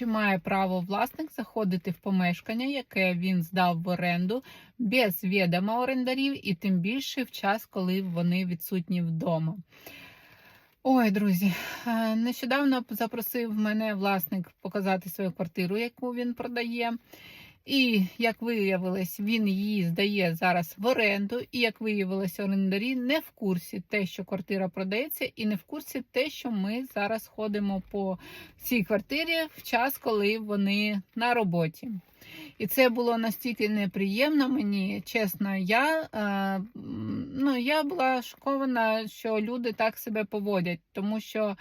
Чи має право власник заходити в помешкання, яке він здав в оренду без відома орендарів, і тим більше в час, коли вони відсутні вдома? Ой, друзі, е, нещодавно запросив мене власник показати свою квартиру, яку він продає. І як виявилось, він її здає зараз в оренду. І як виявилось, орендарі не в курсі те, що квартира продається, і не в курсі те, що ми зараз ходимо по цій квартирі в час, коли вони на роботі. І це було настільки неприємно мені, чесно, я, е, ну, я була шокована, що люди так себе поводять, тому що.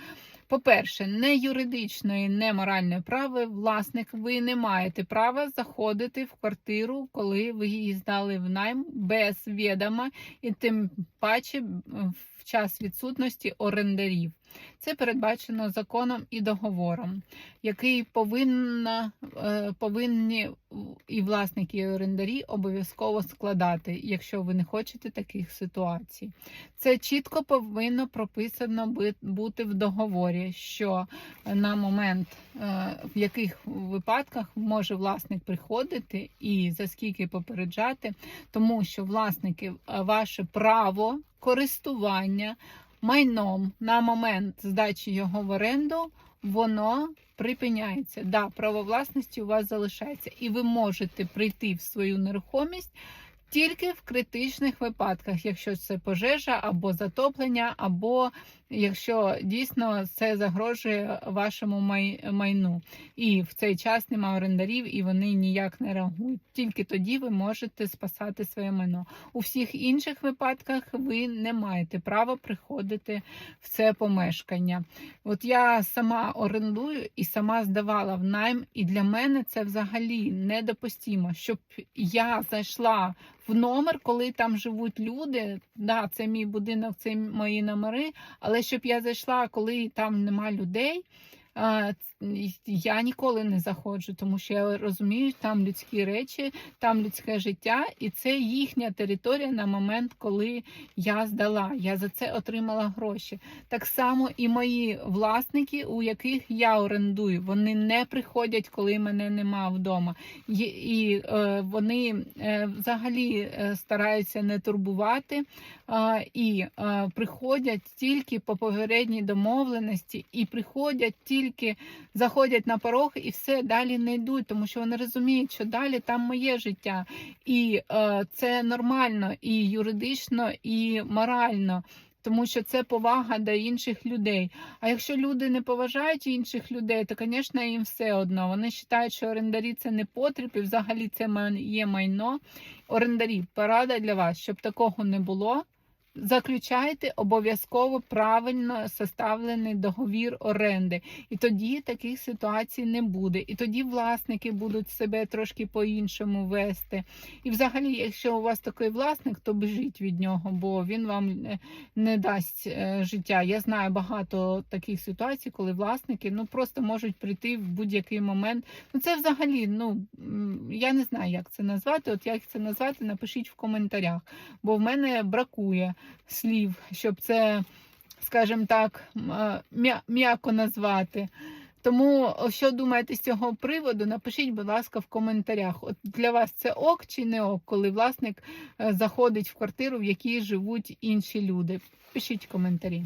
По-перше, не юридичної, не моральної прави власник, ви не маєте права заходити в квартиру, коли ви її здали в найм без відома, і тим паче в час відсутності орендарів. Це передбачено законом і договором, який повинна, е, повинні і власники, і орендарі обов'язково складати, якщо ви не хочете таких ситуацій. Це чітко повинно прописано бути в договорі, що на момент, е, в яких випадках може власник приходити і за скільки попереджати, тому що власники е, ваше право користування майном на момент здачі його в оренду, воно припиняється. Да, право власності у вас залишається, і ви можете прийти в свою нерухомість тільки в критичних випадках, якщо це пожежа або затоплення, або якщо дійсно це загрожує вашому май- майну. І в цей час немає орендарів, і вони ніяк не реагують. Тільки тоді ви можете спасати своє майно. У всіх інших випадках ви не маєте права приходити в це помешкання. От я сама орендую і сама здавала в найм, і для мене це взагалі недопустимо, щоб я зайшла в номер, коли там живуть люди. Да, це мій будинок, це мої номери. Але щоб я зайшла, коли там нема людей. Я ніколи не заходжу, тому що я розумію, там людські речі, там людське життя, і це їхня територія на момент, коли я здала. Я за це отримала гроші. Так само і мої власники, у яких я орендую, вони не приходять, коли мене нема вдома. І е, вони е, взагалі е, стараються не турбувати і приходять тільки по попередній домовленості, і приходять тільки заходять на порог і все далі не йдуть, тому що вони розуміють, що далі там моє життя, і е, це нормально і юридично, і морально. Тому що це повага до інших людей. А якщо люди не поважають інших людей, то, звісно, їм все одно. Вони вважають, що орендарі це не потріб, і взагалі це є майно. Орендарі, порада для вас, щоб такого не було. Заключайте обов'язково правильно составлений договір оренди, і тоді таких ситуацій не буде. І тоді власники будуть себе трошки по-іншому вести. І взагалі, якщо у вас такий власник, то біжіть від нього, бо він вам не, не дасть е, життя. Я знаю багато таких ситуацій, коли власники ну просто можуть прийти в будь-який момент. Ну це взагалі, ну я не знаю, як це назвати. От як це назвати, напишіть в коментарях, бо в мене бракує слів, щоб це, скажімо так, е, м'я- м'яко назвати. Тому, що думаєте з цього приводу, напишіть, будь ласка, в коментарях. От для вас це ок чи не ок, коли власник е, заходить в квартиру, в якій живуть інші люди. Пишіть коментарі.